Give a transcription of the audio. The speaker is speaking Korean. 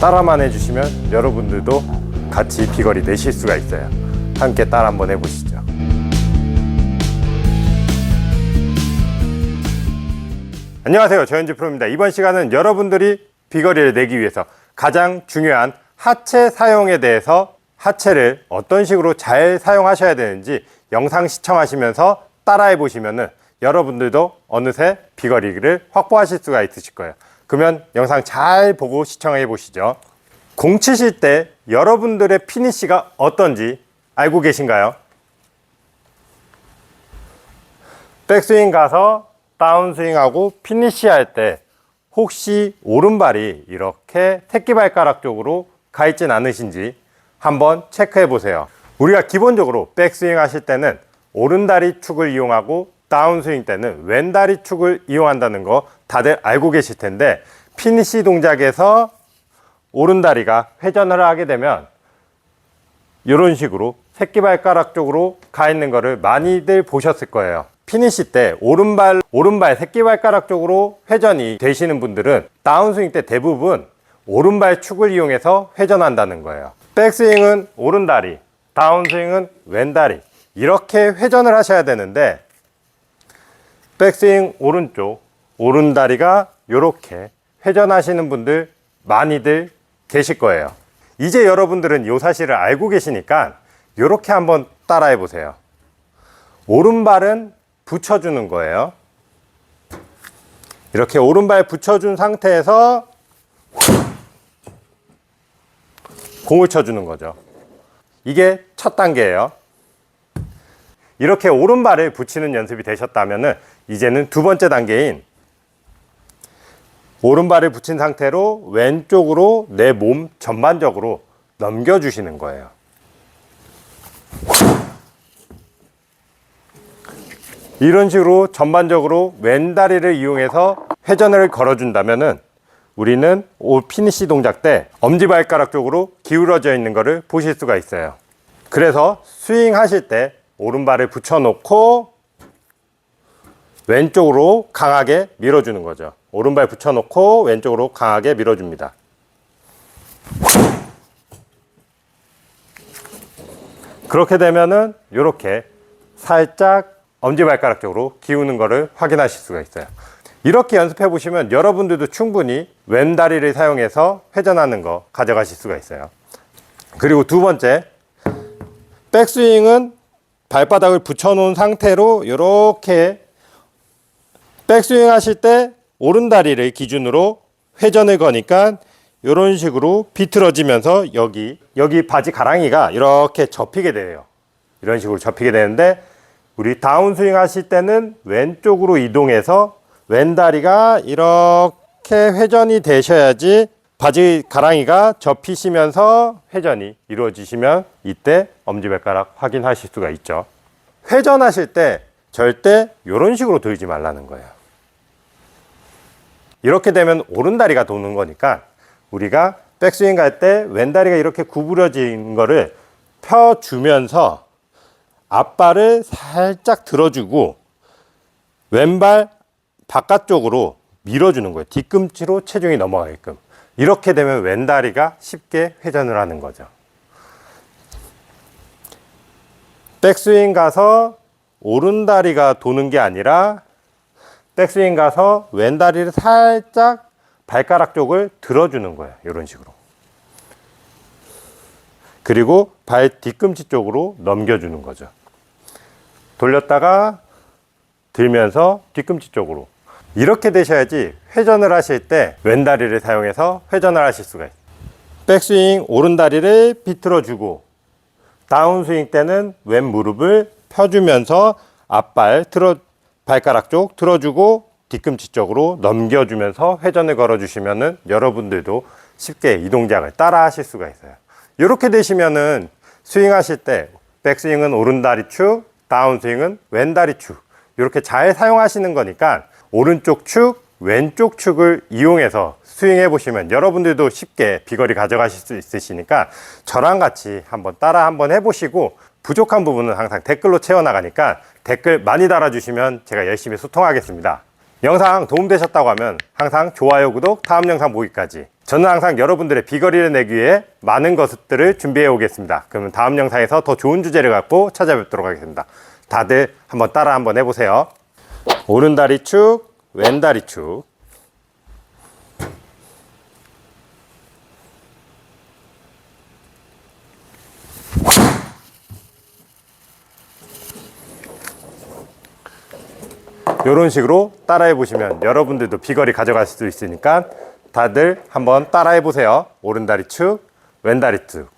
따라만 해주시면 여러분들도 같이 비거리 내실 수가 있어요. 함께 따라 한번 해보시죠. 안녕하세요. 조현주 프로입니다. 이번 시간은 여러분들이 비거리를 내기 위해서 가장 중요한 하체 사용에 대해서 하체를 어떤 식으로 잘 사용하셔야 되는지 영상 시청하시면서 따라해 보시면은 여러분들도 어느새 비거리를 확보하실 수가 있으실 거예요. 그러면 영상 잘 보고 시청해 보시죠. 공 치실 때 여러분들의 피니시가 어떤지 알고 계신가요? 백스윙 가서 다운스윙하고 피니시 할 때 혹시 오른발이 이렇게 새끼발가락 쪽으로 가 있진 않으신지 한번 체크해 보세요. 우리가 기본적으로 백스윙 하실 때는 오른다리 축을 이용하고 다운스윙 때는 왼다리 축을 이용한다는 거 다들 알고 계실 텐데 피니시 동작에서 오른다리가 회전을 하게 되면 이런 식으로 새끼발가락 쪽으로 가 있는 거를 많이들 보셨을 거예요. 피니시 때 오른발 오른발 새끼발가락 쪽으로 회전이 되시는 분들은 다운스윙 때 대부분 오른발 축을 이용해서 회전한다는 거예요. 백스윙은 오른다리, 다운스윙은 왼다리 이렇게 회전을 하셔야 되는데 백스윙 오른쪽 오른다리가 이렇게 회전하시는 분들 많이들 계실 거예요. 이제 여러분들은 이 사실을 알고 계시니까 이렇게 한번 따라해 보세요. 오른발은 붙여주는 거예요. 이렇게 오른발 붙여준 상태에서 공을 쳐주는 거죠. 이게 첫 단계예요. 이렇게 오른발을 붙이는 연습이 되셨다면 이제는 두 번째 단계인 오른발을 붙인 상태로 왼쪽으로 내 몸 전반적으로 넘겨주시는 거예요. 이런 식으로 전반적으로 왼다리를 이용해서 회전을 걸어준다면은 우리는 오 피니시 동작 때 엄지발가락 쪽으로 기울어져 있는 것을 보실 수가 있어요. 그래서 스윙 하실 때 오른발을 붙여놓고 왼쪽으로 강하게 밀어주는 거죠. 오른발 붙여놓고 왼쪽으로 강하게 밀어줍니다. 그렇게 되면은 이렇게 살짝 엄지발가락 쪽으로 기우는 것을 확인하실 수가 있어요. 이렇게 연습해 보시면 여러분들도 충분히 왼다리를 사용해서 회전하는 거 가져가실 수가 있어요. 그리고 두 번째, 백스윙은 발바닥을 붙여놓은 상태로 이렇게 백스윙 하실 때 오른다리를 기준으로 회전을 거니까 이런 식으로 비틀어지면서 여기 여기 바지 가랑이가 이렇게 접히게 돼요. 이런 식으로 접히게 되는데 우리 다운스윙 하실 때는 왼쪽으로 이동해서 왼다리가 이렇게 회전이 되셔야지 바지 가랑이가 접히시면서 회전이 이루어지시면 이때 엄지발가락 확인하실 수가 있죠. 회전하실 때 절대 이런 식으로 돌지 말라는 거예요. 이렇게 되면 오른다리가 도는 거니까 우리가 백스윙 갈 때 왼다리가 이렇게 구부러진 거를 펴주면서 앞발을 살짝 들어주고 왼발 바깥쪽으로 밀어주는 거예요. 뒤꿈치로 체중이 넘어가게끔. 이렇게 되면 왼다리가 쉽게 회전을 하는 거죠. 백스윙 가서 오른다리가 도는 게 아니라 백스윙 가서 왼다리를 살짝 발가락 쪽을 들어주는 거예요. 이런 식으로. 그리고 발 뒤꿈치 쪽으로 넘겨주는 거죠. 돌렸다가 들면서 뒤꿈치 쪽으로. 이렇게 되셔야지 회전을 하실 때 왼다리를 사용해서 회전을 하실 수가 있어요. 백스윙 오른다리를 비틀어 주고 다운스윙 때는 왼 무릎을 펴주면서 앞발 틀어 발가락 쪽 틀어주고 뒤꿈치 쪽으로 넘겨주면서 회전을 걸어주시면은 여러분들도 쉽게 이 동작을 따라 하실 수가 있어요. 이렇게 되시면은 스윙 하실 때 백스윙은 오른다리 축, 다운스윙은 왼다리 축. 이렇게 잘 사용하시는 거니까 오른쪽 축, 왼쪽 축을 이용해서 스윙해 보시면 여러분들도 쉽게 비거리 가져가실 수 있으시니까 저랑 같이 한번 따라 한번 해보시고 부족한 부분은 항상 댓글로 채워나가니까 댓글 많이 달아주시면 제가 열심히 소통하겠습니다. 영상 도움되셨다고 하면 항상 좋아요, 구독, 다음 영상 보기까지 저는 항상 여러분들의 비거리를 내기 위해 많은 것들을 준비해 오겠습니다. 그러면 다음 영상에서 더 좋은 주제를 갖고 찾아뵙도록 하겠습니다. 다들 한번 따라 한번 해보세요. 오른다리 축, 왼다리 축. 이런 식으로 따라해 보시면 여러분들도 비거리 가져갈 수 있으니까 다들 한번 따라해 보세요. 오른다리 축, 왼다리 축.